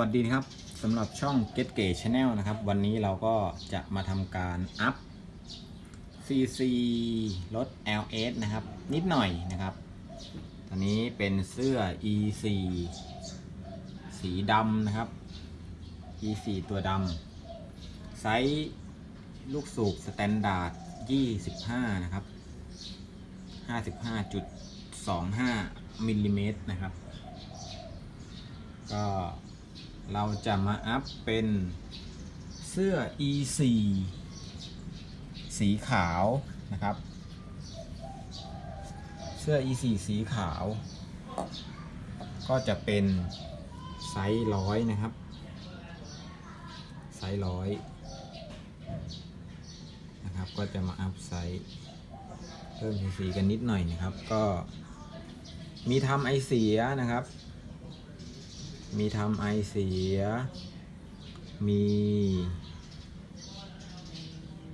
วัสดีครับสำหรับช่อง Get g a t Channel นะครับ วันนี้เราก็จะมาทำการอัพ CC รถ LS นะครับ นิดหน่อยนะครับ ตอนนี้เป็นเสื้อ E4 สีดำนะครับ E4 ตัวดำไซส์ลูกสูบสแตนดาร์ด 25 นะครับ 55.25มิลลิเมตรนะครับ ก็ เราจะมาอัพเป็นเสื้อ E4 สีขาวนะครับ เสื้อ E4 สีขาว ก็จะเป็นไซส์ร้อยนะครับ ไซส์ร้อยนะครับ ก็จะมาอัพไซส์เพิ่มสีกันนิดหน่อยนะครับ ก็มีทำไอเสียนะครับ มีทำไอเสีย มี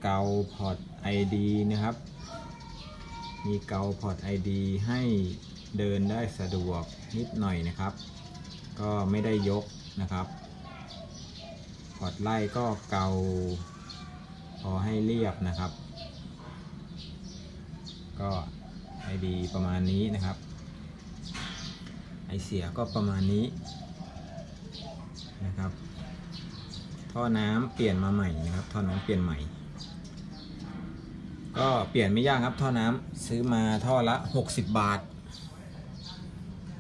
เกาพอร์ตไอดีนะครับ มีเกาพอร์ตไอดีให้เดินได้สะดวกนิดหน่อยนะครับ ก็ไม่ได้ยกนะครับ พอร์ตไล่ก็เกาพอให้เรียบนะครับ ก็ไอดีประมาณนี้นะครับ ไอเสียก็ประมาณนี้ นะครับ ท่อน้ำเปลี่ยนมาใหม่นะครับ ท่อน้ำเปลี่ยนใหม่ ก็เปลี่ยนไม่ยากครับ ท่อน้ำซื้อมาท่อละ 60 บาท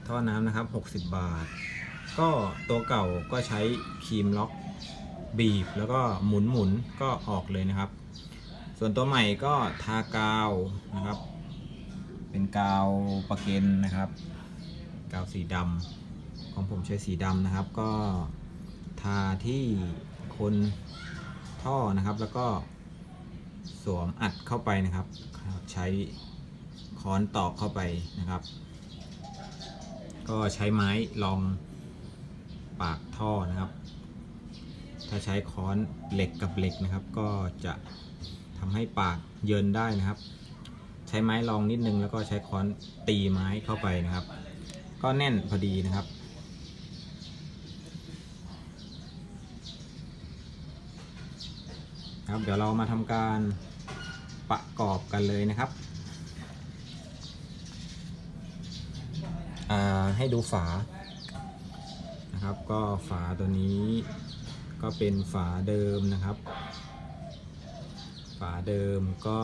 ท่อน้ำนะครับ 60 บาท ก็ตัวเก่าก็ใช้ครีมล็อกบีบแล้วก็หมุนหมุนก็ออกเลยนะครับ ส่วนตัวใหม่ก็ทากาวนะครับ เป็นกาวประเกนนะครับ กาวสีดำของผมใช้สีดำนะครับก็ ทาที่คนท่อนะครับ แล้วก็สวมอัดเข้าไปนะครับ ใช้ค้อนตอกเข้าไปนะครับ ก็ใช้ไม้รองปากท่อนะครับ ถ้าใช้ค้อนเหล็กกับเหล็กนะครับ ก็จะทำให้ปากเยินได้นะครับ ใช้ไม้รองนิดนึงแล้วก็ใช้ค้อนตีไม้เข้าไปนะครับ ก็แน่นพอดีนะครับ ครับ เดี๋ยวเรามาทำการประกอบกันเลยนะครับให้ดูฝานะครับ ก็ฝาตัวนี้ก็เป็นฝาเดิมนะครับ ฝาเดิมก็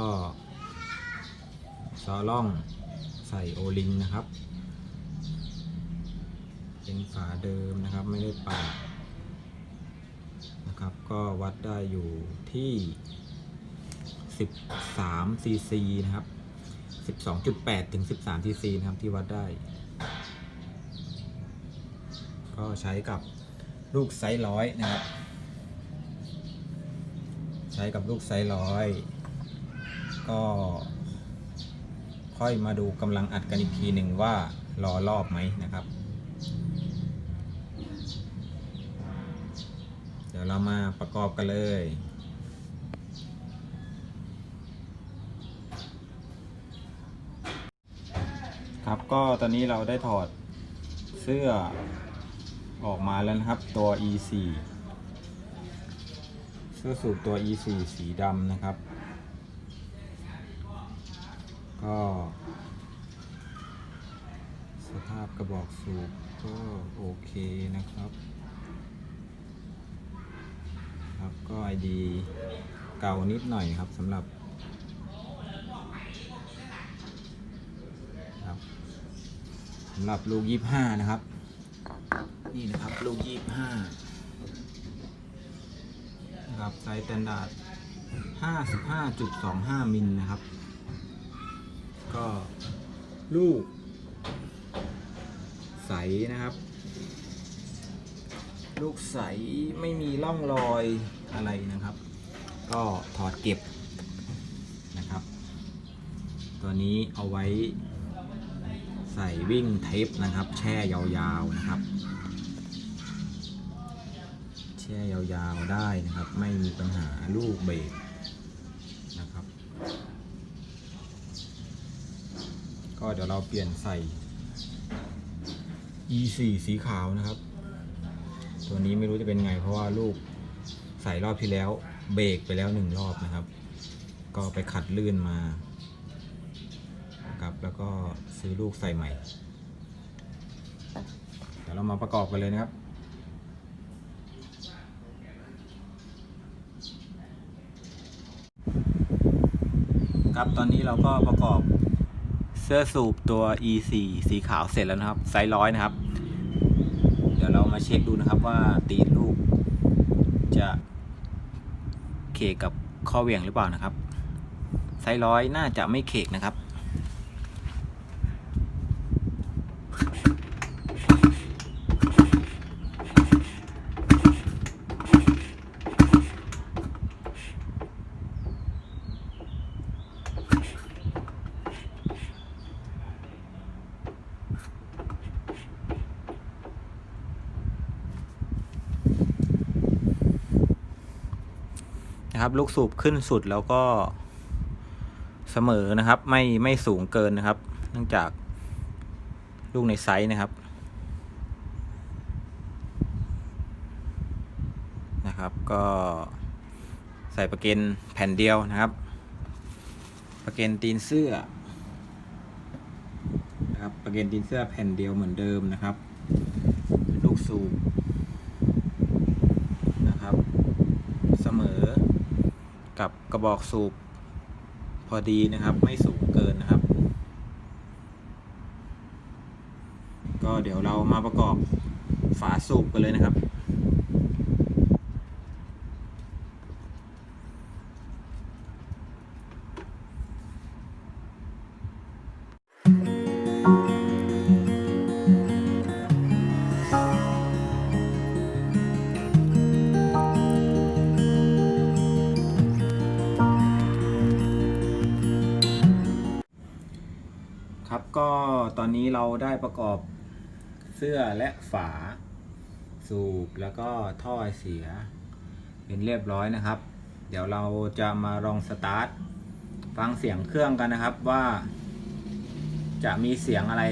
ซอล่องใส่โอลิงนะครับ เป็นฝาเดิมนะครับไม่ได้ปาด ครับ ก็วัดได้อยู่ที่ 13 ซีซีนะครับ 12.8 ถึง 13 ซีซีนะครับที่วัดได้ ก็ใช้กับลูกไซส์ร้อยนะครับ ใช้กับลูกไซส์ร้อยก็ค่อยมาดูกำลังอัดกันอีกทีหนึ่งว่ารอรอบไหมนะครับ ดี๋ยวเรามาประกอบกันเลย ครับก็ตอนนี้เราได้ถอดเสื้อออกมาแล้วนะครับตัว E4 เสื้อสูบตัว E4 สีดำนะครับ ก็ สภาพกระบอกสูบก็โอเคนะครับ ครับ ก็ไอดีเก่านิดหน่อยครับสำหรับครับสำหรับลูกยี่ห้านะครับ นี่นะครับลูกยี่ห้านะครับไซส์สแตนดาร์ดห้าสิบห้าจุดสองห้ามิลนะครับ ก็ลูก ใสนะครับ ลูกใสไม่มีร่องรอยอะไรนะครับ ก็ถอดเก็บนะครับ ตัวนี้เอาไว้ใส่วิ่งเทปนะครับ แช่ยาวๆนะครับ แช่ยาวๆได้นะครับ ไม่มีปัญหาลูกเบรกนะครับ ก็เดี๋ยวเราเปลี่ยนใส่ E4 สีขาวนะครับ ตัวนี้ไม่รู้จะเป็นไงเพราะว่าลูกใส่รอบที่แล้วเบรกไปแล้วหนึ่งรอบนะครับ ก็ไปขัดลื่นมาครับแล้วก็ซื้อลูกใส่ใหม่เดี๋ยวเรามาประกอบกันเลยนะครับครับตอนนี้เราก็ประกอบเสื้อสูบตัว E4 สีขาวเสร็จแล้วนะครับ ไซส์ร้อยนะครับ เดี๋ยวเรามาเช็คดูนะครับว่าตีนลูก จะเคกกับข้อเหวี่ยงหรือเปล่านะครับ ไซร้อยน่าจะไม่เคกนะครับ นะครับ ลูกสูบขึ้นสุดแล้วก็เสมอนะครับ ไม่ไม่สูงเกินนะครับ เนื่องจากลูกในไซส์นะครับนะครับ ก็ใส่ประเกนแผ่นเดียวนะครับ ประเกนตีนเสื้อนะครับประเกนตีนเสื้อแผ่นเดียวเหมือนเดิมนะครับ ลูกสูบนะครับ เสมอ กับกระบอกสูบพอดีนะครับ ไม่สูงเกินนะครับ ก็เดี๋ยวเรามาประกอบฝาสูบกันเลยนะครับ ตอนนี้เราได้ประกอบเสื้อและฝา สูบแล้วก็ท่อไอเสีย เป็นเรียบร้อยนะครับ เดี๋ยวเราจะมาลองสตาร์ทฟังเสียงเครื่องกันนะครับว่า จะมีเสียงอะไร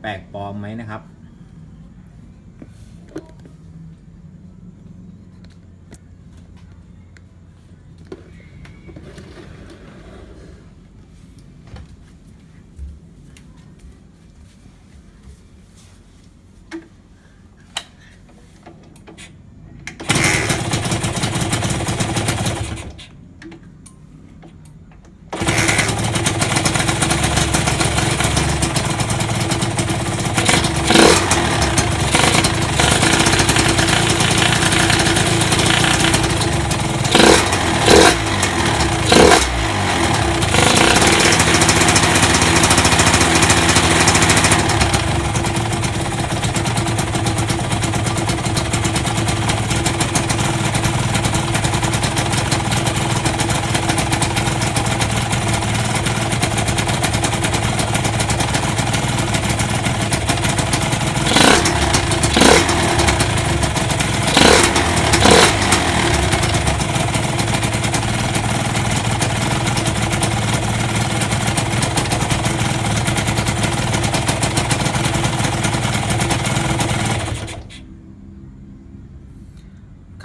แปลกปลอมไหมนะครับ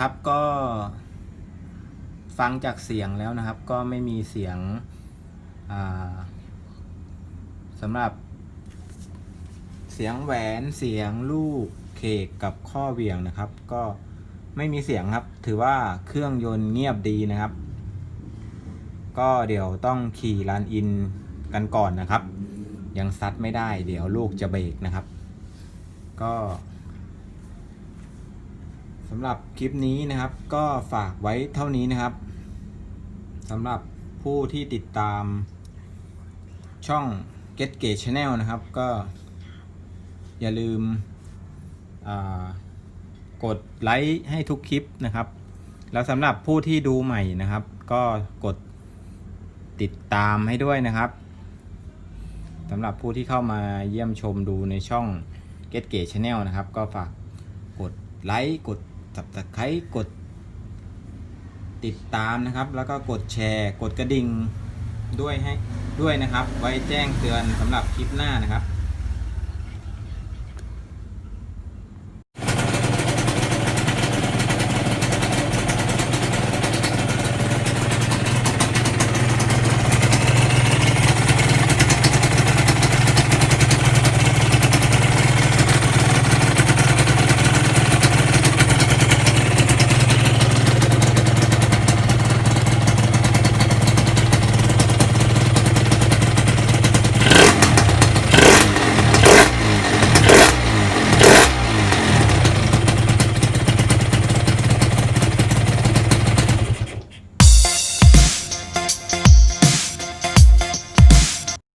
ครับก็ ฟังจากเสียงแล้วนะครับ ก็ไม่มีเสียงสำหรับ เสียงแหวนเสียงลูกเคกกับข้อเหวี่ยงนะครับ ก็ไม่มีเสียงครับ ถือว่าเครื่องยนต์เงียบดีนะครับ ก็เดี๋ยวต้องขี่รันอินกันก่อนนะครับ ยังซัดไม่ได้ เดี๋ยวลูกจะเบรกนะครับ ก็สำหรับคลิปนี้นะครับ ก็ฝากไว้เท่านี้นะครับ สำหรับผู้ที่ติดตามช่อง Get Gate Channel นะครับ ก็อย่าลืมกดไลค์ให้ทุกคลิปนะครับ แล้วสำหรับผู้ที่ดูใหม่นะครับ ก็กดติดตามให้ด้วยนะครับสำหรับผู้ที่เข้ามาเยี่ยมชมดูในช่อง Get Gate Channel นะครับ ก็ฝากกดไลค์กด subscribe กด ติดตามนะครับ แล้วก็กดแชร์ กดกระดิ่งด้วยให้ด้วยนะครับ ไว้แจ้งเตือนสำหรับคลิปหน้านะครับ